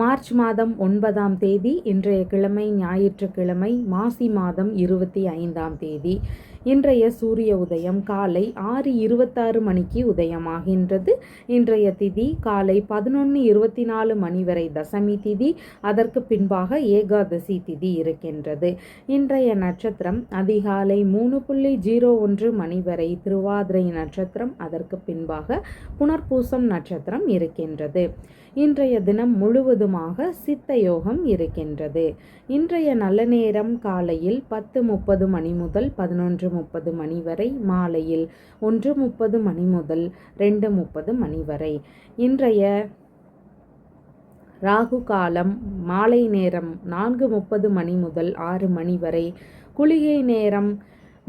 March மாதம் ஒன்பதாம் தேதி இன்றைய கிழமை ஞாயிற்றுக்கிழமை மாசி மாதம் இருபத்தி ஐந்தாம் தேதி. இன்றைய சூரிய உதயம் காலை ஆறு இருபத்தாறு மணிக்கு உதயமாகின்றது. இன்றைய திதி காலை பதினொன்று இருபத்தி நாலு மணி வரை தசமி திதி அதற்கு பின்பாக ஏகாதசி திதி இருக்கின்றது. இன்றைய நட்சத்திரம் அதிகாலை மூணு புள்ளி ஜீரோ ஒன்று மணி வரை திருவாதிரை நட்சத்திரம் அதற்கு பின்பாக புனர்பூசம் நட்சத்திரம் இருக்கின்றது. இன்றைய தினம் முழுவதுமாக சித்த யோகம் இருக்கின்றது. இன்றைய நல்ல நேரம் காலையில் பத்து முப்பது மணி முதல் பதினொன்று முப்பது மணி வரை மாலையில் ஒன்று முப்பது மணி முதல் ரெண்டு முப்பது மணி வரை. இன்றைய ராகு காலம் மாலை நேரம் நான்கு முப்பது மணி முதல் ஆறு மணி வரை. குளிகை நேரம்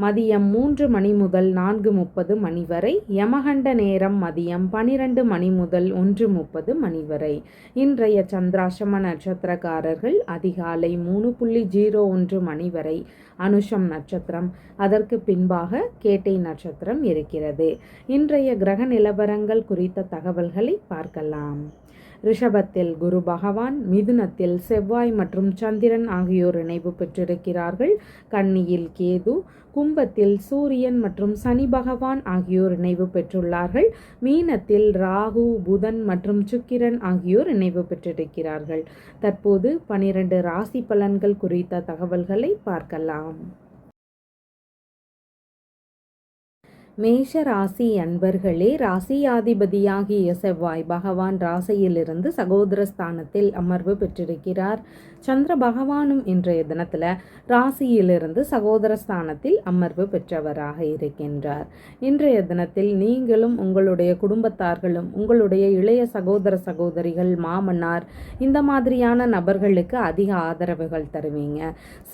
மதியம் மூன்று மணி முதல் நான்கு முப்பது மணி வரை யமகண்ட நேரம் மதியம் பனிரெண்டு மணி முதல் ஒன்று முப்பது மணி வரை. இன்றைய சந்திராசம நட்சத்திரக்காரர்கள் அதிகாலை மூணு புள்ளி ஜீரோ ஒன்று மணி வரை அனுஷம் நட்சத்திரம். அதற்கு பின்பாக கேட்டை நட்சத்திரம் இருக்கிறது. இன்றைய கிரக நிலவரங்கள் குறித்த தகவல்களை பார்க்கலாம். ரிஷபத்தில் குரு பகவான் மிதுனத்தில் செவ்வாய் மற்றும் சந்திரன் ஆகியோர் இணைவு பெற்றிருக்கிறார்கள். கன்னியில் கேது கும்பத்தில் சூரியன் மற்றும் சனி பகவான் ஆகியோர் இணைவு பெற்றுள்ளார்கள். மீனத்தில் ராகு புதன் மற்றும் சுக்கிரன் ஆகியோர் இணைவு பெற்றிருக்கிறார்கள். தற்போது பனிரெண்டு ராசி பலன்கள் குறித்த தகவல்களை பார்க்கலாம். மேஷ ராசி அன்பர்களே ராசியாதிபதியாகிய செவ்வாய் பகவான் ராசியிலிருந்து சகோதர ஸ்தானத்தில் அமர்வு பெற்றிருக்கிறார். சந்திர பகவானும் இன்றைய தினத்தில் ராசியிலிருந்து சகோதர ஸ்தானத்தில் அமர்வு பெற்றவராக இருக்கின்றார். இன்றைய தினத்தில் நீங்களும் உங்களுடைய குடும்பத்தார்களும் உங்களுடைய இளைய சகோதர சகோதரிகள் மாமன்னார் இந்த மாதிரியான நபர்களுக்கு அதிக ஆதரவுகள் தருவீங்க.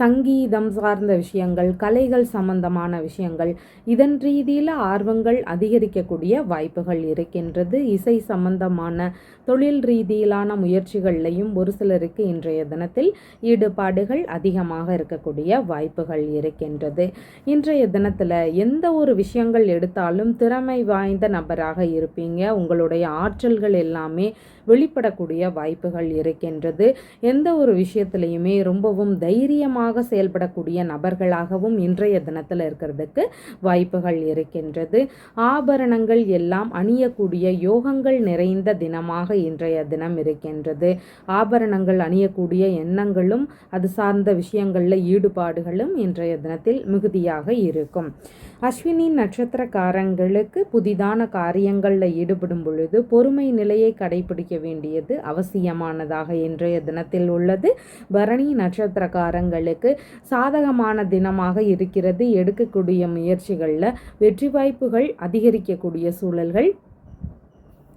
சங்கீதம் சார்ந்த விஷயங்கள் கலைகள் சம்பந்தமான விஷயங்கள் இதன் ரீதியில் ஆர்வங்கள் அதிகரிக்கக்கூடிய வாய்ப்புகள் இருக்கின்றது. இசை சம்பந்தமான தொழில் ரீதியிலான முயற்சிகள்லையும் ஒரு சிலருக்கு இன்றைய தினத்தில் ஈடுபாடுகள் அதிகமாக இருக்கக்கூடிய வாய்ப்புகள் இருக்கின்றது. இன்றைய தினத்தில் எந்த ஒரு விஷயங்கள் எடுத்தாலும் திறமை வாய்ந்த நபராக இருப்பீங்க. உங்களுடைய ஆற்றல்கள் எல்லாமே வெளிப்படக்கூடிய வாய்ப்புகள் இருக்கின்றது. எந்த ஒரு விஷயத்திலையுமே ரொம்பவும் தைரியமாக செயல்படக்கூடிய நபர்களாகவும் இன்றைய தினத்தில் இருக்கிறதுக்கு வாய்ப்புகள் இருக்கின்றது. ஆபரணங்கள் எல்லாம் அணியக்கூடிய யோகங்கள் நிறைந்த தினமாக இன்றைய தினம் இருக்கின்றது. ஆபரணங்கள் அணியக்கூடிய எண்ணங்களும் அது சார்ந்த விஷயங்களில் ஈடுபாடுகளும் இன்றைய தினத்தில் மிகுதியாக இருக்கும். அஸ்வினி நட்சத்திரக்காரங்களுக்கு புதிதான காரியங்களில் ஈடுபடும் பொழுது பொறுமை நிலையை கடைபிடிக்க வேண்டியது அவசியமானதாக இன்றைய தினத்தில் உள்ளது. பரணி நட்சத்திரக்காரங்களுக்கு சாதகமான தினமாக இருக்கிறது. எடுக்கக்கூடிய முயற்சிகளில் வெற்றி வாய்ப்புகள் அதிகரிக்கக்கூடிய சூழல்கள்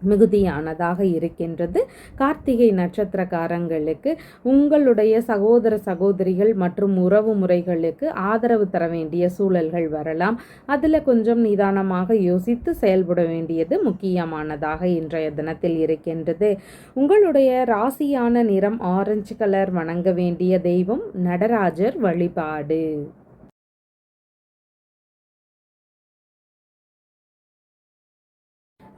மிகுதியானதாக இருக்கின்றது. கார்த்திகை நட்சத்திரக்காரங்களுக்கு உங்களுடைய சகோதர சகோதரிகள் மற்றும் உறவு முறைகளுக்கு ஆதரவு தர வேண்டிய சூழல்கள் வரலாம். அதில் கொஞ்சம் நிதானமாக யோசித்து செயல்பட வேண்டியது முக்கியமானதாக இன்றைய தினத்தில் இருக்கின்றது. உங்களுடைய ராசியான நிறம் ஆரஞ்சு கலர் வணங்க வேண்டிய தெய்வம் நடராஜர் வழிபாடு.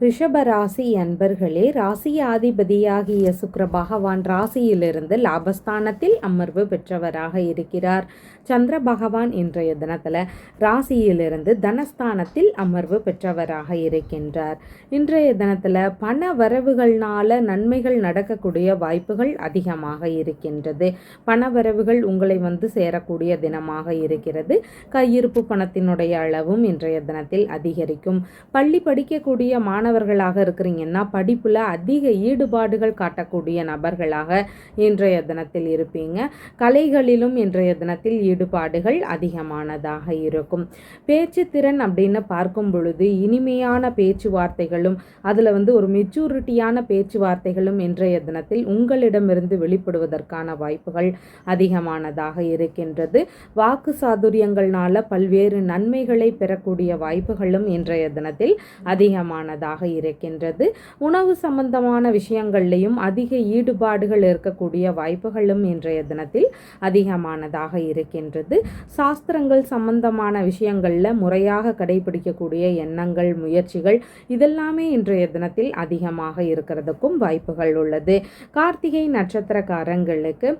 ரிஷப ராசி அன்பர்களே ராசியாதிபதியாகிய சுக்கர பகவான் ராசியிலிருந்து லாபஸ்தானத்தில் அமர்வு பெற்றவராக இருக்கிறார். சந்திர பகவான் இன்றைய தினத்தில் ராசியிலிருந்து தனஸ்தானத்தில் அமர்வு பெற்றவராக இருக்கின்றார். இன்றைய தினத்தில் பண வரவுகள்னால நன்மைகள் நடக்கக்கூடிய வாய்ப்புகள் அதிகமாக இருக்கின்றது. பண வரவுகள் உங்களை வந்து சேரக்கூடிய தினமாக இருக்கிறது. கையிருப்பு பணத்தினுடைய அளவும் இன்றைய தினத்தில் அதிகரிக்கும். பள்ளி படிக்கக்கூடிய மாணவர்களாக இருக்கிறீங்கன்னா படிப்பில் அதிக ஈடுபாடுகள் காட்டக்கூடிய நபர்களாக இன்றைய தினத்தில் இருப்பீங்க. கலைகளிலும் இன்றைய தினத்தில் ஈடுபாடுகள் அதிகமானதாக இருக்கும். பேச்சு திறன் அப்படின்னு பார்க்கும் பொழுது இனிமையான பேச்சுவார்த்தைகளும் அதில் வந்து ஒரு மெச்சூரிட்டியான பேச்சுவார்த்தைகளும் இன்றைய தினத்தில் உங்களிடமிருந்து வெளிப்படுவதற்கான வாய்ப்புகள் அதிகமானதாக இருக்கின்றது. வாக்கு சாதுரியங்கள்னால பல்வேறு நன்மைகளை பெறக்கூடிய வாய்ப்புகளும் இன்றைய தினத்தில் அதிகமானதாக இருக்கின்றது. உணவு சம்பந்தமான விஷயங்கள்லையும் அதிக ஈடுபாடுகள் இருக்கக்கூடிய வாய்ப்புகளும் இன்றைய தினத்தில் அதிகமானதாக இருக்கின்றது. சாஸ்திரங்கள் சம்பந்தமான விஷயங்களில் முறையாக கடைபிடிக்கக்கூடிய எண்ணங்கள் முயற்சிகள் இதெல்லாமே இன்றைய தினத்தில் அதிகமாக இருக்கிறதுக்கும் வாய்ப்புகள் உள்ளது. கார்த்திகை நட்சத்திரக்காரங்களுக்கு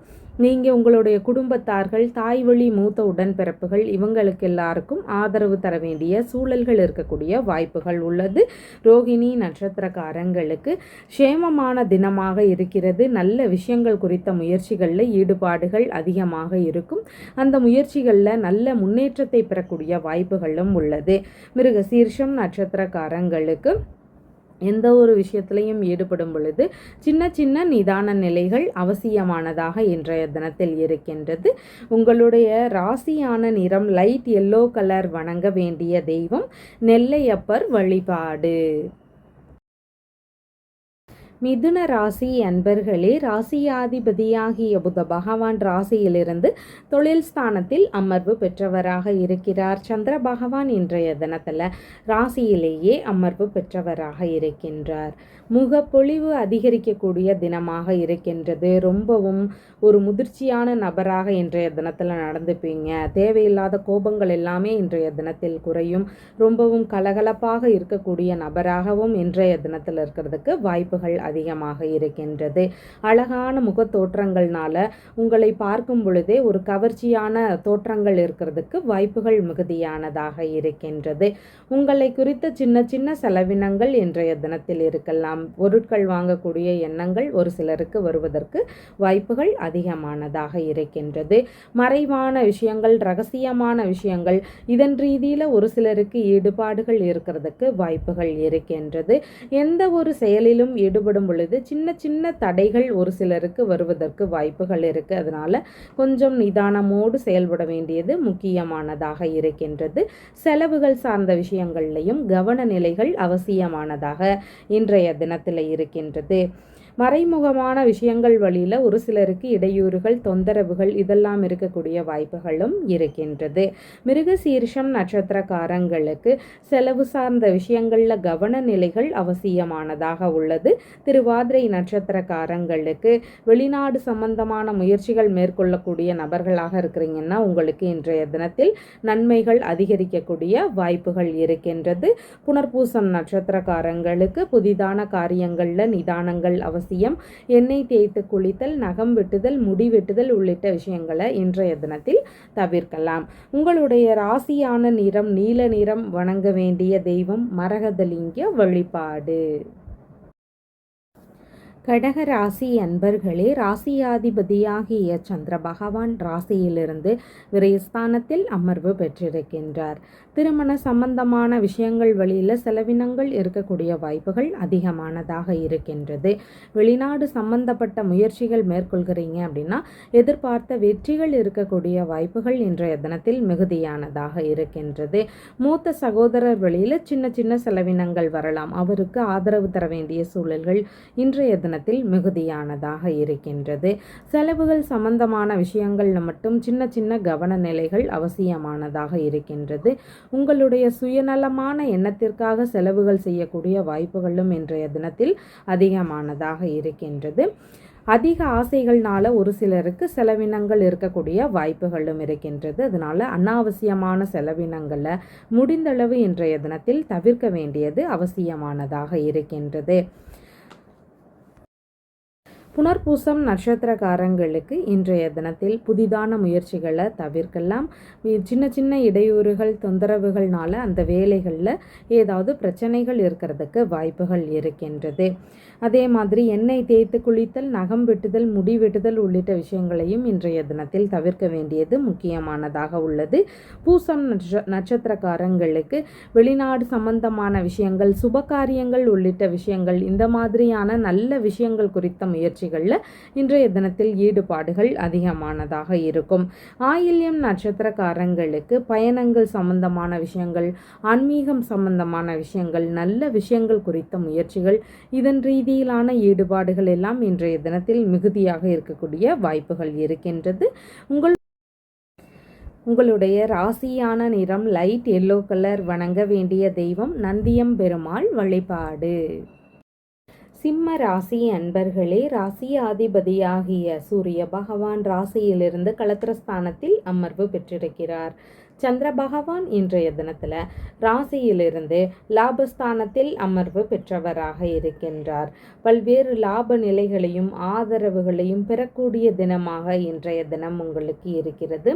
நீங்கள் உங்களுடைய குடும்பத்தார்கள் தாய் வழி மூத்த உடன்பிறப்புகள் இவங்களுக்கு எல்லாருக்கும் ஆதரவு தர வேண்டிய சூழல்கள் இருக்கக்கூடிய வாய்ப்புகள் உள்ளது. ரோகிணி நட்சத்திரக்காரங்களுக்கு சேமமான தினமாக இருக்கிறது. நல்ல விஷயங்கள் குறித்த முயற்சிகளில் ஈடுபாடுகள் அதிகமாக இருக்கும். அந்த முயற்சிகளில் நல்ல முன்னேற்றத்தை பெறக்கூடிய வாய்ப்புகளும் உள்ளது. மிருக சீர்ஷம் நட்சத்திரக்காரங்களுக்கு எந்த ஒரு விஷயத்திலையும் ஈடுபடும் பொழுது சின்ன சின்ன நிதான நிலைகள் அவசியமானதாக இன்றைய தினத்தில் இருக்கின்றது. உங்களுடைய ராசியான நிறம் லைட் எல்லோ கலர் வணங்க வேண்டிய தெய்வம் நெல்லையப்பர் வழிபாடு. மிதுன ராசி அன்பர்களே ராசியாதிபதியாகிய புத பகவான் ராசியிலிருந்து தொழில் ஸ்தானத்தில் அமர்வு பெற்றவராக இருக்கிறார். சந்திர பகவான் இன்றைய தினத்தில் ராசியிலேயே அமர்வு பெற்றவராக இருக்கின்றார். முகப்பொழிவு அதிகரிக்கக்கூடிய தினமாக இருக்கின்றது. ரொம்பவும் ஒரு முதிர்ச்சியான நபராக இன்றைய தினத்தில் நடந்துப்பீங்க. தேவையில்லாத கோபங்கள் எல்லாமே இன்றைய தினத்தில் குறையும். ரொம்பவும் கலகலப்பாக இருக்கக்கூடிய நபராகவும் இன்றைய தினத்தில் இருக்கிறதுக்கு வாய்ப்புகள் அதிகமாக இருக்கின்றது. அழகான முகத்தோற்றங்கள்னால உங்களை பார்க்கும் பொழுதே ஒரு கவர்ச்சியான தோற்றங்கள் இருக்கிறதுக்கு வாய்ப்புகள் மிகுதியானதாக இருக்கின்றது. உங்களை குறித்த சின்ன சின்ன செலவினங்கள் இன்றைய தினத்தில் இருக்கலாம். பொருட்கள் வாங்கக்கூடிய எண்ணங்கள் ஒரு சிலருக்கு வருவதற்கு வாய்ப்புகள் அதிகமானதாக இருக்கின்றது. மறைவான விஷயங்கள் ரகசியமான விஷயங்கள் இதன் ரீதியில் ஒரு சிலருக்கு ஈடுபாடுகள் இருக்கிறதுக்கு வாய்ப்புகள் இருக்கின்றது. எந்த ஒரு செயலிலும் ஈடுபடும் பொழுது சின்ன சின்ன தடைகள் ஒரு சிலருக்கு வருவதற்கு வாய்ப்புகள் இருக்குது அதனால் கொஞ்சம் நிதானமோடு செயல்பட வேண்டியது முக்கியமானதாக இருக்கின்றது. செலவுகள் சார்ந்த விஷயங்கள்லையும் கவன நிலைகள் அவசியமானதாக இன்றைய தினத்தில் இருக்கின்றது. மறைமுகமான விஷயங்கள் வழியில் ஒரு சிலருக்கு இடையூறுகள் தொந்தரவுகள் இதெல்லாம் இருக்கக்கூடிய வாய்ப்புகளும் இருக்கின்றது. மிருக சீர்ஷம் நட்சத்திரக்காரங்களுக்கு செலவு சார்ந்த விஷயங்களில் கவன நிலைகள் அவசியமானதாக உள்ளது. திருவாதிரை நட்சத்திரக்காரங்களுக்கு வெளிநாடு சம்பந்தமான முயற்சிகள் மேற்கொள்ளக்கூடிய நபர்களாக இருக்கிறீங்கன்னா உங்களுக்கு இன்றைய தினத்தில் நன்மைகள் அதிகரிக்கக்கூடிய வாய்ப்புகள் இருக்கின்றது. புனர்பூசம் நட்சத்திரக்காரங்களுக்கு புதிதான காரியங்களில் நிதானங்கள் அவசியம் அவசியம். எண்ணெய் தேய்த்து குளித்தல் நகம் வெட்டுதல் முடி வெட்டுதல் உள்ளிட்ட விஷயங்களை இன்றைய தினத்தில் தவிர்க்கலாம். உங்களுடைய ராசியான நிறம் நீல நிறம் வணங்க வேண்டிய தெய்வம் மரகதலிங்க வழிபாடு. கடக ராசி அன்பர்களே ராசியாதிபதியாகிய சந்திர பகவான் ராசியிலிருந்து விரயஸ்தானத்தில் அமர்வு பெற்றிருக்கின்றார். திருமண சம்பந்தமான விஷயங்கள் வழியில் செலவினங்கள் இருக்கக்கூடிய வாய்ப்புகள் அதிகமானதாக இருக்கின்றது. வெளிநாடு சம்பந்தப்பட்ட முயற்சிகள் மேற்கொள்கிறீங்க அப்படின்னா எதிர்பார்த்த வெற்றிகள் இருக்கக்கூடிய வாய்ப்புகள் இன்றைய தினத்தில் மிகுதியானதாக இருக்கின்றது. மூத்த சகோதரர் வழியில் சின்ன சின்ன செலவினங்கள் வரலாம். அவருக்கு ஆதரவு தர வேண்டிய சூழல்கள் இன்றைய தினத்தில் மிகுதியானதாக இருக்கின்றது. செலவுகள் சம்பந்தமான விஷயங்களில் மட்டும் சின்ன சின்ன கவன நிலைகள் அவசியமானதாக இருக்கின்றது. உங்களுடைய சுயநலமான எண்ணத்திற்காக செலவுகள் செய்யக்கூடிய வாய்ப்புகளும் இன்றைய தினத்தில் அதிகமானதாக இருக்கின்றது. அதிக ஆசைகள்னால ஒரு சிலருக்கு செலவினங்கள் இருக்கக்கூடிய வாய்ப்புகளும் இருக்கின்றது. அதனால் அனாவசியமான செலவினங்களை முடிந்தளவு இன்றைய தினத்தில் தவிர்க்க வேண்டியது அவசியமானதாக இருக்கின்றது. புனர்பூசம் நட்சத்திரக்காரங்களுக்கு இன்றைய தினத்தில் புதிதான முயற்சிகளை தவிர்க்கலாம். சின்ன சின்ன இடையூறுகள் தொந்தரவுகள்னால அந்த வேலைகளில் ஏதாவது பிரச்சனைகள் இருக்கிறதுக்கு வாய்ப்புகள் இருக்கின்றது. அதே மாதிரி எண்ணெய் தேய்த்து குளித்தல் நகம் வெட்டுதல் முடி வெட்டுதல் உள்ளிட்ட விஷயங்களையும் இன்றைய தினத்தில் தவிர்க்க வேண்டியது முக்கியமானதாக உள்ளது. பூசம் நட்ச நட்சத்திரக்காரங்களுக்கு வெளிநாடு சம்பந்தமான விஷயங்கள் சுபகாரியங்கள் உள்ளிட்ட விஷயங்கள் இந்த மாதிரியான நல்ல விஷயங்கள் குறித்த முயற்சி முயற்சிகளில் இன்றைய தினத்தில் ஈடுபாடுகள் அதிகமானதாக இருக்கும். ஆயில்யம் நட்சத்திரக்காரங்களுக்கு பயணங்கள் சம்பந்தமான விஷயங்கள் ஆன்மீகம் சம்பந்தமான விஷயங்கள் நல்ல விஷயங்கள் குறித்த முயற்சிகள் இதன் ரீதியிலான ஈடுபாடுகள் எல்லாம் இன்றைய தினத்தில் மிகுதியாக இருக்கக்கூடிய வாய்ப்புகள் இருக்கின்றது. உங்கள் உங்களுடைய ராசியான நிறம் லைட் எல்லோ கலர் வணங்க வேண்டிய தெய்வம் நந்தியம் பெருமாள் வழிபாடு. சிம்ம ராசி அன்பர்களே ராசியாதிபதியாகிய சூரிய பகவான் ராசியிலிருந்து களத்திரஸ்தானத்தில் அமர்வு பெற்றிருக்கிறார். சந்திர பகவான் இன்றைய தினத்தில் ராசியிலிருந்து லாபஸ்தானத்தில் அமர்வு பெற்றவராக இருக்கின்றார். பல்வேறு லாப நிலைகளையும் ஆதரவுகளையும் பெறக்கூடிய தினமாக இன்றைய தினம் உங்களுக்கு இருக்கிறது.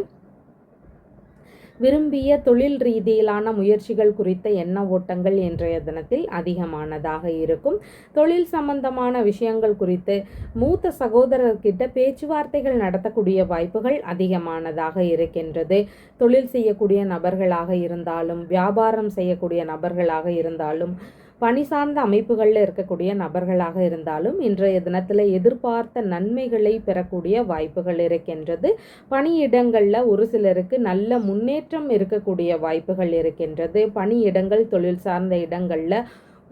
விரும்பிய தொழில் ரீதியிலான முயற்சிகள் குறித்த எண்ண ஓட்டங்கள் இன்றைய தினத்தில் அதிகமானதாக இருக்கும். தொழில் சம்பந்தமான விஷயங்கள் குறித்து மூத்த சகோதரர்கிட்ட பேச்சுவார்த்தைகள் நடத்தக்கூடிய வாய்ப்புகள் அதிகமானதாக இருக்கின்றது. தொழில் செய்யக்கூடிய நபர்களாக இருந்தாலும் வியாபாரம் செய்யக்கூடிய நபர்களாக இருந்தாலும் பணி சார்ந்த அமைப்புகளில் இருக்கக்கூடிய நபர்களாக இருந்தாலும் இன்றைய தினத்தில் எதிர்பார்த்த நன்மைகளை பெறக்கூடிய வாய்ப்புகள் இருக்கின்றது. பணியிடங்களில் ஒரு சிலருக்கு நல்ல முன்னேற்றம் இருக்கக்கூடிய வாய்ப்புகள் இருக்கின்றது. பணியிடங்கள் தொழில் சார்ந்த இடங்களில்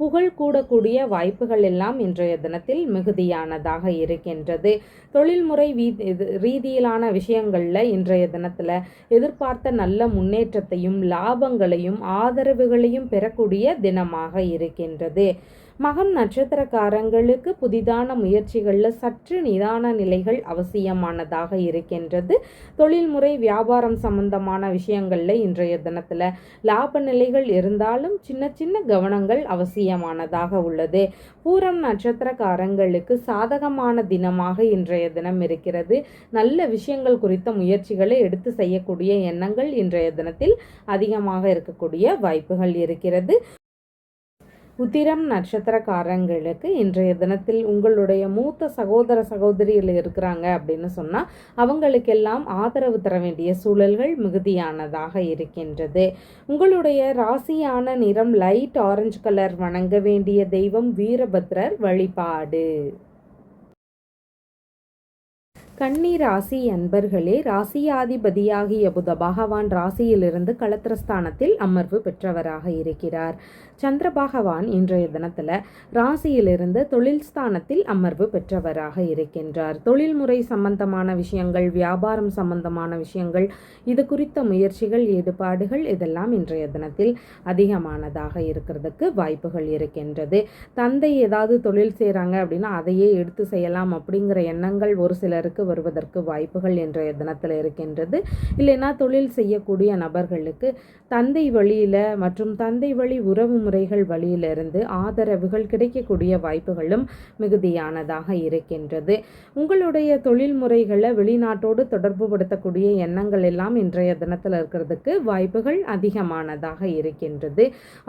புகழ் கூடக்கூடிய வாய்ப்புகள் எல்லாம் இன்றைய தினத்தில் மிகுதியானதாக இருக்கின்றது. தொழில்முறை ரீதியிலான விஷயங்களில் இன்றைய தினத்தில் எதிர்பார்த்த நல்ல முன்னேற்றத்தையும் லாபங்களையும் ஆதரவுகளையும் பெறக்கூடிய தினமாக இருக்கின்றது. மகம் நட்சத்திரக்காரங்களுக்கு புதிதான முயற்சிகளில் சற்று நிதான நிலைகள் அவசியமானதாக இருக்கின்றது. தொழில்முறை வியாபாரம் சம்பந்தமான விஷயங்களில் இன்றைய தினத்தில் லாப நிலைகள் இருந்தாலும் சின்ன சின்ன கவனங்கள் அவசியமானதாக உள்ளது. பூரம் நட்சத்திரக்காரங்களுக்கு சாதகமான தினமாக இன்றைய தினம் இருக்கிறது. நல்ல விஷயங்கள் குறித்த முயற்சிகளை எடுத்து செய்யக்கூடிய எண்ணங்கள் இன்றைய தினத்தில் அதிகமாக இருக்கக்கூடிய வாய்ப்புகள் இருக்கிறது. உத்திரம் நட்சத்திரக்காரங்களுக்கு இன்றைய தினத்தில் உங்களுடைய மூத்த சகோதர சகோதரிகள் இருக்கிறாங்க அப்படின்னு சொன்னால் அவங்களுக்கெல்லாம் ஆதரவு தர வேண்டிய சூழல்கள் மிகுதியானதாக இருக்கின்றது. உங்களுடைய ராசியான நிறம் லைட் ஆரஞ்சு கலர் வணங்க வேண்டிய தெய்வம் வீரபத்ரர் வழிபாடு. கன்னி ராசி அன்பர்களே ராசியாதிபதியாகிய புத பகவான் ராசியிலிருந்து களத்திரஸ்தானத்தில் அமர்வு பெற்றவராக இருக்கிறார். சந்திர பகவான் இன்றைய தினத்தில் ராசியிலிருந்து தொழில் ஸ்தானத்தில் அமர்வு பெற்றவராக இருக்கின்றார். தொழில்முறை சம்பந்தமான விஷயங்கள் வியாபாரம் சம்பந்தமான விஷயங்கள் இது குறித்த முயற்சிகள் ஈடுபாடுகள் இதெல்லாம் இன்றைய தினத்தில் அதிகமானதாக இருக்கிறதுக்கு வாய்ப்புகள் இருக்கின்றது. தந்தை ஏதாவது தொழில் செய்கிறாங்க அப்படின்னா அதையே எடுத்து செய்யலாம் அப்படிங்கிற எண்ணங்கள் ஒரு சிலருக்கு வருவதற்கு வாய்ப்புகள் இன்றைய தினத்தில் இருக்கின்றது. இல்லைன்னா தொழில் செய்யக்கூடிய நபர்களுக்கு தந்தை வழியில் மற்றும் தந்தை வழி உறவு முறைகள் வழியிலிருந்து ஆதரவுகள் கிடைக்கக்கூடிய வாய்ப்புகளும் மிகுதியானதாக இருக்கின்றது. உங்களுடைய தொழில் முறைகளை வெளிநாட்டோடு தொடர்பு படுத்தக்கூடிய எண்ணங்கள் எல்லாம் இன்றைய தினத்தில் இருக்கிறதுக்கு வாய்ப்புகள் அதிகமானதாக இருக்கின்றது.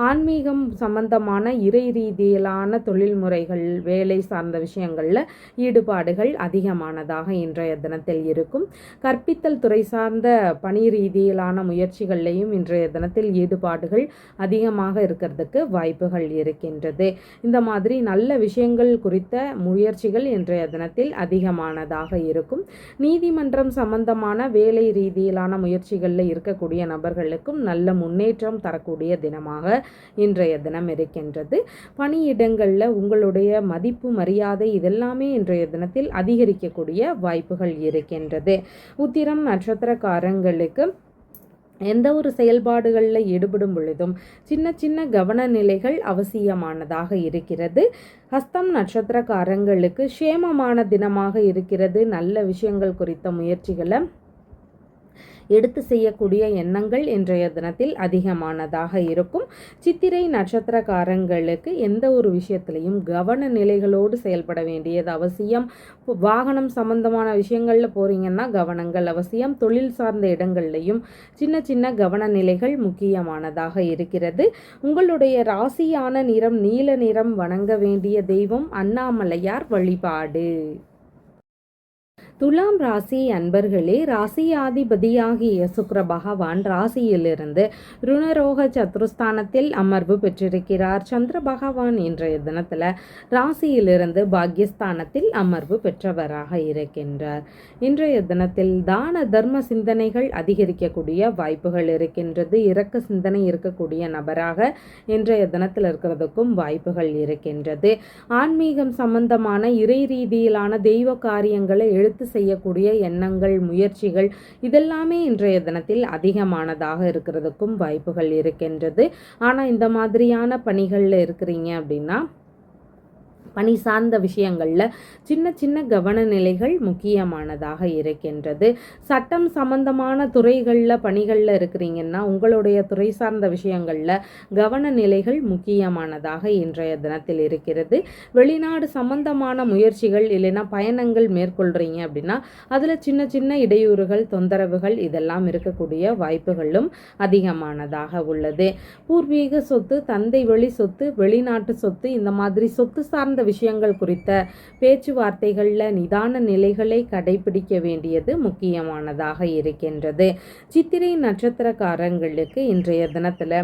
ஆன்மீகம் சம்பந்தமான இறை ரீதியிலான தொழில் முறைகள் வேலை சார்ந்த விஷயங்களில் ஈடுபாடுகள் அதிகமானதாக இன்றைய தினத்தில் இருக்கும். கற்பித்தல் துறை சார்ந்த பணி ரீதியிலான முயற்சிகள்லையும் இன்றைய தினத்தில் ஈடுபாடுகள் அதிகமாக இருக்கிறதுக்கு வாய்ப்புகள் இருக்கின்றது. இந்த மாதிரி நல்ல விஷயங்கள் குறித்த முயற்சிகள் இன்றைய தினத்தில் அதிகமானதாக இருக்கும். நீதிமன்றம் சம்பந்தமான வேலை ரீதியிலான முயற்சிகளில் இருக்கக்கூடிய நபர்களுக்கும் நல்ல முன்னேற்றம் தரக்கூடிய தினமாக இன்றைய தினம் இருக்கின்றது. பணியிடங்களில் உங்களுடைய மதிப்பு மரியாதை இதெல்லாமே இன்றைய தினத்தில் அதிகரிக்கக்கூடிய வாய்ப்புகள் இருக்கின்றது. உத்திரம் நட்சத்திரக்காரங்களுக்கு எந்த ஒரு செயல்பாடுகளில் ஈடுபடும் பொழுதும் சின்ன சின்ன கவன நிலைகள் அவசியமானதாக இருக்கிறது. ஹஸ்தம் நட்சத்திரக்காரங்களுக்கு சேமமான தினமாக இருக்கிறது. நல்ல விஷயங்கள் குறித்த முயற்சிகளை எடுத்து செய்யக்கூடிய எண்ணங்கள் இன்றைய தினத்தில் அதிகமானதாக இருக்கும். சித்திரை நட்சத்திரக்காரங்களுக்கு எந்த ஒரு விஷயத்திலையும் கவன நிலைகளோடு செயல்பட வேண்டியது அவசியம். வாகனம் சம்பந்தமான விஷயங்களில் போகிறீங்கன்னா கவனங்கள் அவசியம். தொழில் சார்ந்த இடங்கள்லையும் சின்ன சின்ன கவன நிலைகள் முக்கியமானதாக இருக்கிறது. உங்களுடைய ராசியான நிறம் நீல நிறம் வணங்க வேண்டிய தெய்வம் அண்ணாமலையார் வழிபாடு. துலாம் ராசி அன்பர்களே ராசியாதிபதியாகிய சுக்கர பகவான் ராசியிலிருந்து ருணரோக சத்ருஸ்தானத்தில் அமர்வு பெற்றிருக்கிறார். சந்திர பகவான் இன்றைய தினத்தில் ராசியிலிருந்து பாக்யஸ்தானத்தில் அமர்வு பெற்றவராக இருக்கின்றார். இன்றைய தினத்தில் தான தர்ம சிந்தனைகள் அதிகரிக்கக்கூடிய வாய்ப்புகள் இருக்கின்றது. இறக்க சிந்தனை இருக்கக்கூடிய நபராக இன்றைய தினத்தில் இருக்கிறதுக்கும் வாய்ப்புகள் இருக்கின்றது. ஆன்மீகம் சம்பந்தமான இறை ரீதியிலான தெய்வ காரியங்களை எழுத்து செய்யக்கூடிய எண்ணங்கள் முயற்சிகள் இதெல்லாமே இன்றைய தினத்தில் அதிகமானதாக இருக்கிறதுக்கும் வாய்ப்புகள் இருக்கின்றது. ஆனால் இந்த மாதிரியான பணிகளில் இருக்கிறீங்க அப்படின்னா பணி சார்ந்த விஷயங்களில் சின்ன சின்ன கவனநிலைகள் முக்கியமானதாக இருக்கின்றது. சட்டம் சம்பந்தமான துறைகளில் பணிகளில் இருக்கிறீங்கன்னா உங்களுடைய துறை சார்ந்த விஷயங்களில் கவனநிலைகள் முக்கியமானதாக இன்றைய தினத்தில் இருக்கிறது. வெளிநாடு சம்பந்தமான முயற்சிகள் இல்லைன்னா பயணங்கள் மேற்கொள்கிறீங்க அப்படின்னா அதில் சின்ன சின்ன இடையூறுகள் தொந்தரவுகள் இதெல்லாம் இருக்கக்கூடிய வாய்ப்புகளும் அதிகமானதாக உள்ளது. பூர்வீக சொத்து தந்தை வழி சொத்து வெளிநாட்டு சொத்து இந்த மாதிரி சொத்து சார்ந்த விஷயங்கள் குறித்த பேச்சுவார்த்தைகளில் நிதான நிலைகளை கடைபிடிக்க வேண்டியது முக்கியமானதாக இருக்கின்றது. சித்திரை நட்சத்திரக்காரங்களுக்கு இன்றைய தினத்தில்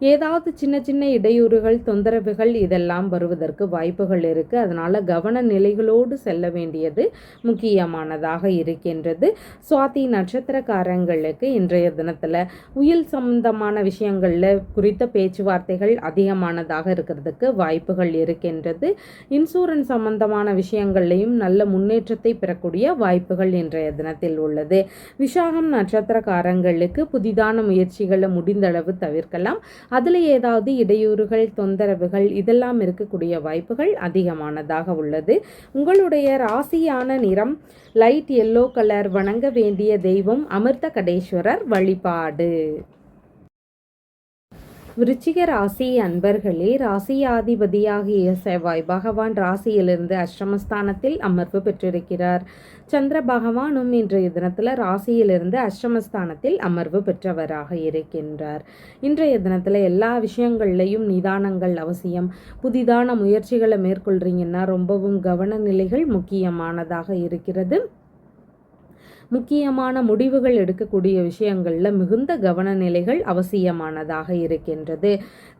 ஏதாவது சின்ன சின்ன இடையூறுகள் தொந்தரவுகள் இதெல்லாம் வருவதற்கு வாய்ப்புகள் இருக்குது அதனால் கவன நிலைகளோடு செல்ல வேண்டியது முக்கியமானதாக இருக்கின்றது. சுவாதி நட்சத்திரக்காரங்களுக்கு இன்றைய தினத்தில் உயில் சம்பந்தமான விஷயங்களில் குறித்த பேச்சுவார்த்தைகள் அதிகமானதாக இருக்கிறதுக்கு வாய்ப்புகள் இருக்கின்றது. இன்சூரன்ஸ் சம்பந்தமான விஷயங்கள்லையும் நல்ல முன்னேற்றத்தை பெறக்கூடிய வாய்ப்புகள் இன்றைய தினத்தில் உள்ளது. விசாகம் நட்சத்திரக்காரங்களுக்கு புதிதான முயற்சிகளை முடிந்தளவு தவிர்க்கலாம். அதில் ஏதாவது இடையூறுகள் தொந்தரவுகள் இதெல்லாம் இருக்கக்கூடிய வாய்ப்புகள் அதிகமானதாக உள்ளது. உங்களுடைய ராசியான நிறம் லைட் எல்லோ கலர் வணங்க வேண்டிய தெய்வம் அமிர்த கடேஸ்வரர் வழிபாடு. விருச்சிக ராசி அன்பர்களே ராசியாதிபதியாகிய செவ்வாய் பகவான் ராசியிலிருந்து அஷ்டமஸ்தானத்தில் அமர்வு பெற்றிருக்கிறார். சந்திர பகவானும் இன்றைய தினத்தில் ராசியிலிருந்து அஷ்டமஸ்தானத்தில் அமர்வு பெற்றவராக இருக்கின்றார். இன்றைய தினத்தில் எல்லா விஷயங்கள்லையும் நிதானங்கள் அவசியம். புதிதான முயற்சிகளை மேற்கொள்றீங்கன்னா ரொம்பவும் கவனநிலைகள் முக்கியமானதாக இருக்கிறது. முக்கியமான முடிவுகள் எடுக்கக்கூடிய விஷயங்களில் மிகுந்த கவனநிலைகள் அவசியமானதாக இருக்கின்றது.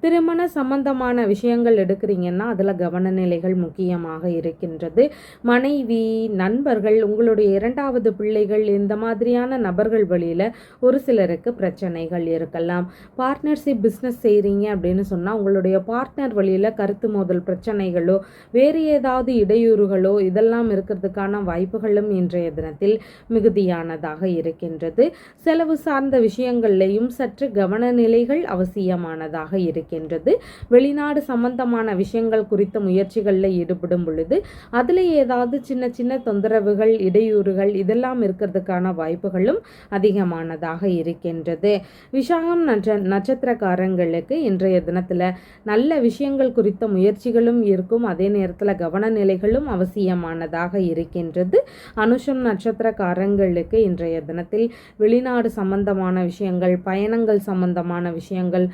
திருமண சம்பந்தமான விஷயங்கள் எடுக்கிறீங்கன்னா அதில் கவனநிலைகள் முக்கியமாக இருக்கின்றது. மனைவி நண்பர்கள் உங்களுடைய இரண்டாவது பிள்ளைகள் இந்த மாதிரியான நபர்கள் வழியில் ஒரு சிலருக்கு பிரச்சனைகள் இருக்கலாம். பார்ட்னர்ஷிப் பிஸ்னஸ் செய்கிறீங்க அப்படின்னு சொன்னால் உங்களுடைய பார்ட்னர் வழியில் கருத்து மோதல் பிரச்சனைகளோ வேறு ஏதாவது இடையூறுகளோ இதெல்லாம் இருக்கிறதுக்கான வாய்ப்புகளும் இன்றைய தினத்தில் மிகுதி உறுதியானதாக இருக்கின்றது. செலவு சார்ந்த விஷயங்கள்லேயும் சற்று கவனநிலைகள் அவசியமானதாக இருக்கின்றது. வெளிநாடு சம்பந்தமான விஷயங்கள் குறித்த முயற்சிகளில் ஈடுபடும் பொழுது அதில் ஏதாவது சின்ன சின்ன தொந்தரவுகள் இடையூறுகள் இதெல்லாம் இருக்கிறதுக்கான வாய்ப்புகளும் அதிகமானதாக இருக்கின்றது. விஷாகம் நட்ச நட்சத்திரக்காரங்களுக்கு இன்றைய தினத்தில் நல்ல விஷயங்கள் குறித்த முயற்சிகளும் இருக்கும். அதே நேரத்தில் கவனநிலைகளும் அவசியமானதாக இருக்கின்றது. அனுஷம் நட்சத்திரக்காரங்கள் நேயர்களுக்கு இன்றைய தினத்தில் வெளிநாடு சம்பந்தமான விஷயங்கள் பயணங்கள் சம்பந்தமான விஷயங்கள்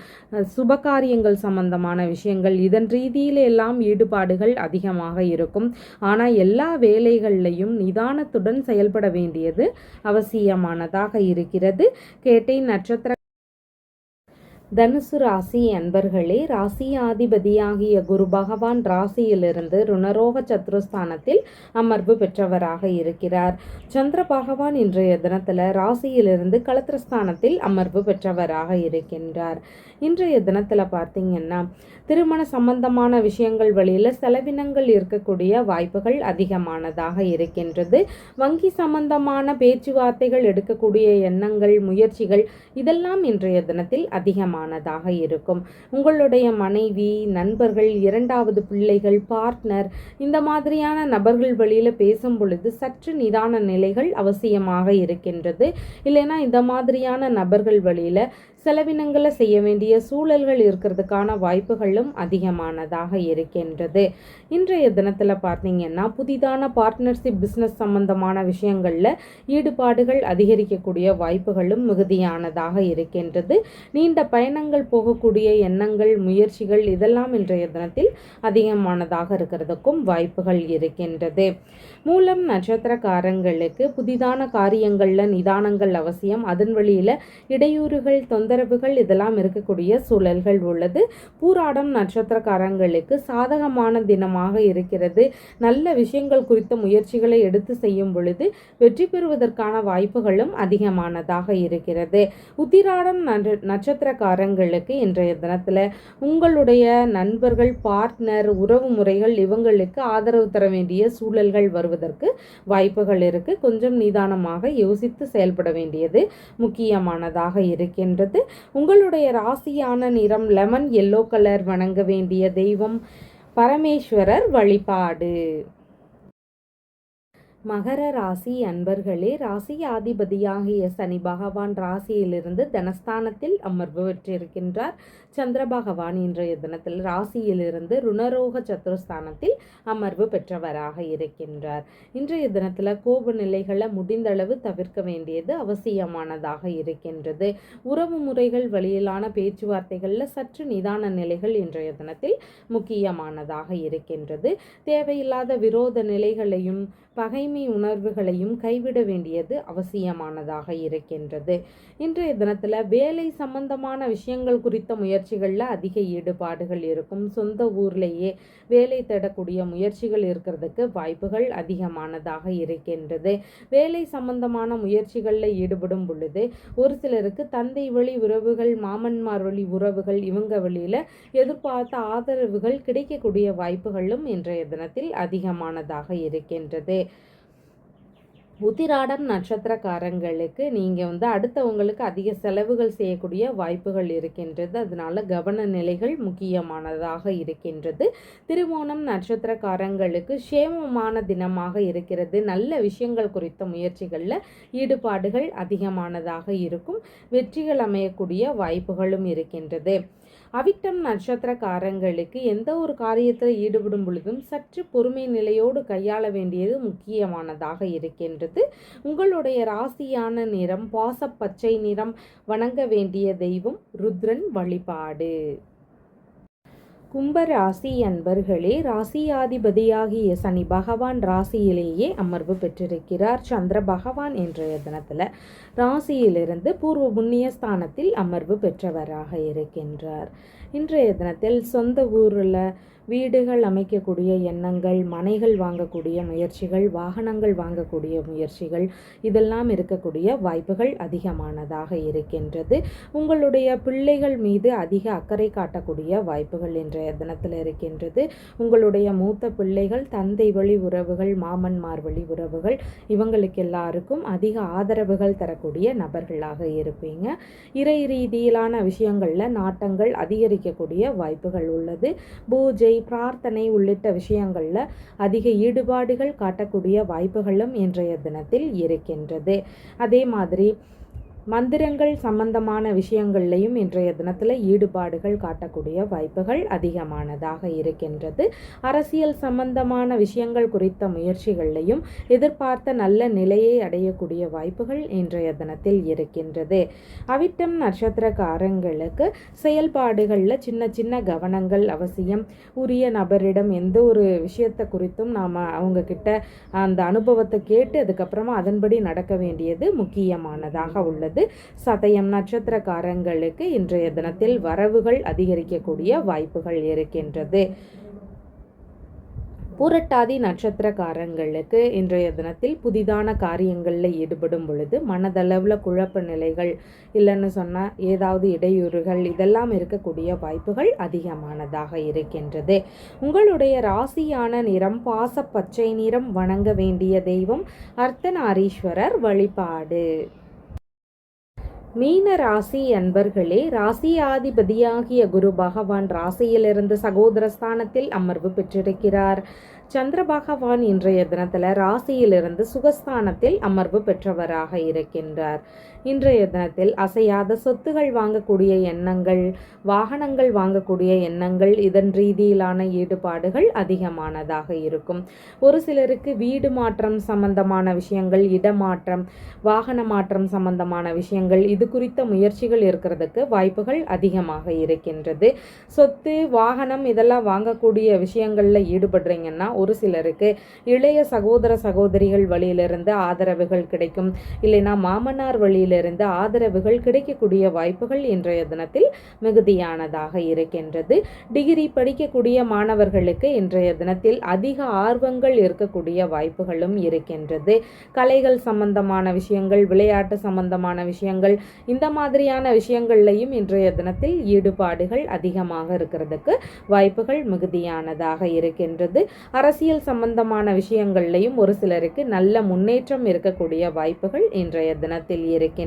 சுபகாரியங்கள் சம்பந்தமான விஷயங்கள் இதன் ரீதியில் எல்லாம் ஈடுபாடுகள் அதிகமாக இருக்கும். ஆனால் எல்லா வேலைகள்லையும் நிதானத்துடன் செயல்பட வேண்டியது அவசியமானதாக இருக்கிறது. கேட்டை நட்சத்திர தனுசு ராசி அன்பர்களே ராசியாதிபதியாகிய குரு பகவான் ராசியிலிருந்து ருணரோக சத்ருஸ்தானத்தில் அமர்வு பெற்றவராக இருக்கிறார். சந்திர பகவான் இன்றைய தினத்தில் ராசியிலிருந்து களத்திரஸ்தானத்தில் அமர்வு பெற்றவராக இருக்கின்றார். இன்றைய தினத்தில் பார்த்தீங்கன்னா திருமண சம்பந்தமான விஷயங்கள் வழியில் செலவினங்கள் இருக்கக்கூடிய வாய்ப்புகள் அதிகமானதாக இருக்கின்றது. வங்கி சம்பந்தமான பேச்சுவார்த்தைகள் எடுக்கக்கூடிய எண்ணங்கள் முயற்சிகள் இதெல்லாம் இன்றைய தினத்தில் அதிகம் ஆனதாக இருக்கும். உங்களுடைய மனைவி நண்பர்கள் இரண்டாவது பிள்ளைகள் பார்ட்னர் இந்த மாதிரியான நபர்கள் வழியில் பேசும் பொழுது சற்று நிதான நிலைகள் அவசியமாக இருக்கின்றது. இல்லைன்னா இந்த மாதிரியான நபர்கள் வழியில் செலவினங்களை செய்ய வேண்டிய சூழல்கள் இருக்கிறதுக்கான வாய்ப்புகளும் அதிகமானதாக இருக்கின்றது. இன்றைய தினத்தில் பார்த்தீங்கன்னா புதிதான பார்ட்னர்ஷிப் பிஸ்னஸ் சம்பந்தமான விஷயங்களில் ஈடுபாடுகள் அதிகரிக்கக்கூடிய வாய்ப்புகளும் மிகுதியானதாக இருக்கின்றது. நீண்ட பயணங்கள் போகக்கூடிய எண்ணங்கள் முயற்சிகள் இதெல்லாம் இன்றைய தினத்தில் அதிகமானதாக இருக்கிறதுக்கும் வாய்ப்புகள் இருக்கின்றது. மூலம் நட்சத்திரக்காரங்களுக்கு புதிதான காரியங்களில் நிதானங்கள் அவசியம். அதன் வழியில் இடையூறுகள் தொந்தரவுகள் இதெல்லாம் இருக்கக்கூடிய சூழல்கள் உள்ளது. பூராடம் நட்சத்திரக்காரங்களுக்கு சாதகமான தினமாக இருக்கிறது. நல்ல விஷயங்கள் குறித்த முயற்சிகளை எடுத்து செய்யும் பொழுது வெற்றி பெறுவதற்கான வாய்ப்புகளும் அதிகமானதாக இருக்கிறது. உத்திராடம் நட்சத்திரக்காரங்களுக்கு இன்றைய தினத்தில் உங்களுடைய நண்பர்கள் பார்ட்னர் உறவு முறைகள் இவங்களுக்கு ஆதரவு தர வேண்டிய சூழல்கள் வருவதற்கு வாய்ப்புகள் இருக்குது கொஞ்சம் நிதானமாக யோசித்து செயல்பட வேண்டியது முக்கியமானதாக இருக்கின்றது. உங்களுடைய ராசியான நிறம் லெமன் எல்லோ கலர் வணங்க வேண்டிய தெய்வம் பரமேஸ்வரர் வழிபாடு. மகர ராசி அன்பர்களே ராசி ஆதிபதியாகிய சனி பகவான் ராசியிலிருந்து தனஸ்தானத்தில் அமர்வு பெற்றிருக்கின்றார். சந்திர பகவான் இன்றைய தினத்தில் ராசியிலிருந்து ருணரோக சத்துருஸ்தானத்தில் அமர்வு பெற்றவராக இருக்கின்றார். இன்றைய தினத்தில் கோப நிலைகளை முடிந்தளவு தவிர்க்க வேண்டியது அவசியமானதாக இருக்கின்றது. உறவு முறைகள் வழியிலான பேச்சுவார்த்தைகளில் சற்று நிதான நிலைகள் இன்றைய தினத்தில் முக்கியமானதாக இருக்கின்றது. தேவையில்லாத விரோத நிலைகளையும் பகைமை உணர்வுகளையும் கைவிட வேண்டியது அவசியமானதாக இருக்கின்றது. இன்றைய தினத்தில் வேலை சம்பந்தமான விஷயங்கள் குறித்த முயற்சிகளில் அதிக ஈடுபாடுகள் இருக்கும். சொந்த ஊர்லேயே வேலை தேடக்கூடிய முயற்சிகள் இருக்கிறதுக்கு வாய்ப்புகள் அதிகமானதாக இருக்கின்றது. வேலை சம்பந்தமான முயற்சிகளில் ஈடுபடும் பொழுது ஒரு சிலருக்கு தந்தை வழி உறவுகள் மாமன்மார் வழி உறவுகள் இவங்க வழியில் எதிர்பார்த்த ஆதரவுகள் கிடைக்கக்கூடிய வாய்ப்புகளும் இன்றைய தினத்தில் அதிகமானதாக இருக்கின்றது. உத்திராடம் நட்சத்திரக்காரங்களுக்கு நீங்கள் வந்து அடுத்தவங்களுக்கு அதிக செலவுகள் செய்யக்கூடிய வாய்ப்புகள் இருக்கின்றது. அதனால கவன நிலைகள் முக்கியமானதாக இருக்கின்றது. திருமோணம் நட்சத்திரக்காரங்களுக்கு சேமமான தினமாக இருக்கிறது. நல்ல விஷயங்கள் குறித்த முயற்சிகளில் ஈடுபாடுகள் அதிகமானதாக இருக்கும். வெற்றிகள் அமையக்கூடிய வாய்ப்புகளும் இருக்கின்றது. அவிட்டம் நட்சத்திரக்காரங்களுக்கு எந்த ஒரு காரியத்தில் ஈடுபடும் பொழுதும் சற்று பொறுமை நிலையோடு கையாள வேண்டியது முக்கியமானதாக இருக்கின்றது. உங்களுடைய ராசியான நிறம் பாசப்பச்சை நிறம் வணங்க வேண்டிய தெய்வம் ருத்ரன் வழிபாடு. கும்பராசி அன்பர்களே ராசியாதிபதியாகிய சனி பகவான் ராசியிலேயே அமர்வு பெற்றிருக்கிறார். சந்திர பகவான் என்ற தினத்தில் ராசியிலிருந்து பூர்வ புண்ணிய ஸ்தானத்தில் அமர்வு பெற்றவராக இருக்கின்றார். இன்றைய தினத்தில் சொந்த ஊரில் வீடுகள் அமைக்கக்கூடிய எண்ணங்கள் மனைகள் வாங்கக்கூடிய முயற்சிகள் வாகனங்கள் வாங்கக்கூடிய முயற்சிகள் இதெல்லாம் இருக்கக்கூடிய வாய்ப்புகள் அதிகமானதாக இருக்கின்றது. உங்களுடைய பிள்ளைகள் மீது அதிக அக்கறை காட்டக்கூடிய வாய்ப்புகள் இன்றைய தினத்தில் இருக்கின்றது. உங்களுடைய மூத்த பிள்ளைகள் தந்தை வழி உறவுகள் மாமன்மார் வழி உறவுகள் இவங்களுக்கு எல்லாருக்கும் அதிக ஆதரவுகள் தரக்கூடிய நபர்களாக இருப்பீங்க. இறை ரீதியிலான விஷயங்களில் நாட்டங்கள் அதிகரிக்கக்கூடிய வாய்ப்புகள் உள்ளது. பூஜை பிரார்த்தனை உள்ளிட்ட விஷயங்களில் அதிக ஈடுபாடுகள் காட்டக்கூடிய வாய்ப்புகளும் இன்றைய தினத்தில் இருக்கின்றது. அதே மாதிரி மந்திரங்கள் சம்பந்தமான விஷயங்கள்லையும் இன்றைய தினத்தில் ஈடுபாடுகள் காட்டக்கூடிய வாய்ப்புகள் அதிகமானதாக இருக்கின்றது. அரசியல் சம்பந்தமான விஷயங்கள் குறித்த முயற்சிகள்லையும் எதிர்பார்த்த நல்ல நிலையை அடையக்கூடிய வாய்ப்புகள் இன்றைய தினத்தில் இருக்கின்றது. அவிட்டம் நட்சத்திரக்காரங்களுக்கு செயல்பாடுகளில் சின்ன சின்ன கவனங்கள் அவசியம். உரிய நபரிடம் எந்த ஒரு விஷயத்தை குறித்தும் நாம் அவங்க கிட்ட அந்த அனுபவத்தை கேட்டு அதுக்கப்புறமா அதன்படி நடக்க வேண்டியது முக்கியமானதாக உள்ளது. உள்ளது சதயம் நட்சத்திரக்காரங்களுக்கு இன்றைய தினத்தில் வரவுகள் அதிகரிக்கக்கூடிய வாய்ப்புகள் இருக்கின்றது. பூரட்டாதி நட்சத்திரக்காரங்களுக்கு இன்றைய தினத்தில் புதிதான காரியங்களில் ஈடுபடும் பொழுது மனதளவில் குழப்ப நிலைகள் இல்லைன்னு சொன்னால் ஏதாவது இடையூறுகள் இதெல்லாம் இருக்கக்கூடிய வாய்ப்புகள் அதிகமானதாக இருக்கின்றது. உங்களுடைய ராசியான நிறம் பாச பச்சை நிறம் வணங்க வேண்டிய தெய்வம் அர்த்தநாரீஸ்வரர் வழிபாடு. மீன ராசி அன்பர்களே ராசியாதிபதியாகிய குரு பகவான் ராசியிலிருந்து சகோதர ஸ்தானத்தில் அமர்வு பெற்றிருக்கிறார். சந்திர பகவான் இன்றைய தினத்தில் ராசியிலிருந்து சுகஸ்தானத்தில் அமர்வு பெற்றவராக இருக்கின்றார். இன்றைய தினத்தில் அசையாத சொத்துகள் வாங்கக்கூடிய எண்ணங்கள் வாகனங்கள் வாங்கக்கூடிய எண்ணங்கள் இதன் ரீதியிலான ஈடுபாடுகள் அதிகமானதாக இருக்கும். ஒரு சிலருக்கு வீடு மாற்றம் சம்பந்தமான விஷயங்கள் இடமாற்றம் வாகன மாற்றம் சம்பந்தமான விஷயங்கள் இது குறித்த முயற்சிகள் இருக்கிறதுக்கு வாய்ப்புகள் அதிகமாக இருக்கின்றது. சொத்து வாகனம் இதெல்லாம் வாங்கக்கூடிய விஷயங்களில் ஈடுபடுறீங்கன்னா ஒரு சிலருக்கு இளைய சகோதர சகோதரிகள் வழியிலிருந்து ஆதரவுகள் கிடைக்கும். இல்லைன்னா மாமனார் வழியில் வழியிலிருந்து ஆதரவுகள் கிடைக்கக்கூடிய வாய்ப்புகள் இன்றைய தினத்தில் மிகுதியானதாக இருக்கின்றது. டிகிரி படிக்கக்கூடிய மாணவர்களுக்கு இன்றைய தினத்தில் அதிக ஆர்வங்கள் இருக்கக்கூடிய வாய்ப்புகளும் இருக்கின்றது. கலைகள் சம்பந்தமான விஷயங்கள் விளையாட்டு சம்பந்தமான விஷயங்கள் இந்த மாதிரியான விஷயங்கள்லையும் இன்றைய தினத்தில் ஈடுபாடுகள் அதிகமாக இருக்கிறதுக்கு வாய்ப்புகள் மிகுதியானதாக இருக்கின்றது. அரசியல் சம்பந்தமான விஷயங்கள்லையும் ஒரு சிலருக்கு நல்ல முன்னேற்றம் இருக்கக்கூடிய வாய்ப்புகள் இன்றைய தினத்தில் இருக்கின்றது.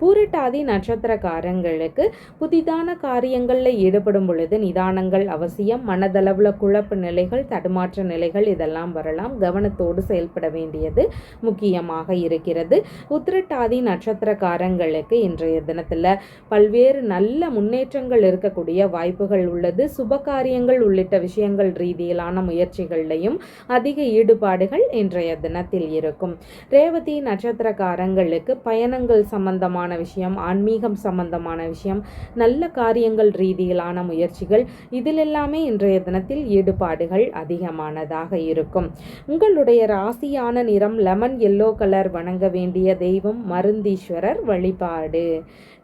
பூரிட்டாதி நட்சத்திரக்காரங்களுக்கு புதிதான காரியங்களில் ஈடுபடும் பொழுது நிதானங்கள் அவசியம் மனதளவில் குழப்ப நிலைகள் தடுமாற்ற நிலைகள் இதெல்லாம் வரலாம். கவனத்தோடு செயல்பட வேண்டியது முக்கியமாக இருக்கிறது. உத்திரட்டாதி நட்சத்திரக்காரங்களுக்கு இன்றைய தினத்தில் பல்வேறு நல்ல முன்னேற்றங்கள் இருக்கக்கூடிய வாய்ப்புகள் உள்ளது. சுபகாரியங்கள் உள்ளிட்ட விஷயங்கள் ரீதியிலான முயற்சிகள்லையும் அதிக ஈடுபாடுகள் இன்றைய தினத்தில் இருக்கும். ரேவதி நட்சத்திரக்காரங்களுக்கு பயணங்கள் சம்பந்தமான விஷயம் ஆன்மீகம் சம்பந்தமான விஷயம் நல்ல காரியங்கள் ரீதியிலான முயற்சிகள் இதில் எல்லாமே இன்றைய தினத்தில் ஈடுபாடுகள் அதிகமானதாக இருக்கும். உங்களுடைய ராசியான நிறம் லெமன் எல்லோ கலர் வணங்க வேண்டிய தெய்வம் மருந்தீஸ்வரர் வழிபாடு.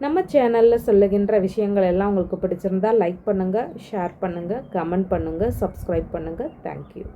நம்ம சேனலில் சொல்லுகின்ற விஷயங்கள் எல்லாம் உங்களுக்கு பிடிச்சிருந்தா லைக் பண்ணுங்கள் ஷேர் பண்ணுங்கள் கமெண்ட் பண்ணுங்கள் சப்ஸ்கிரைப் பண்ணுங்கள் தேங்க்யூ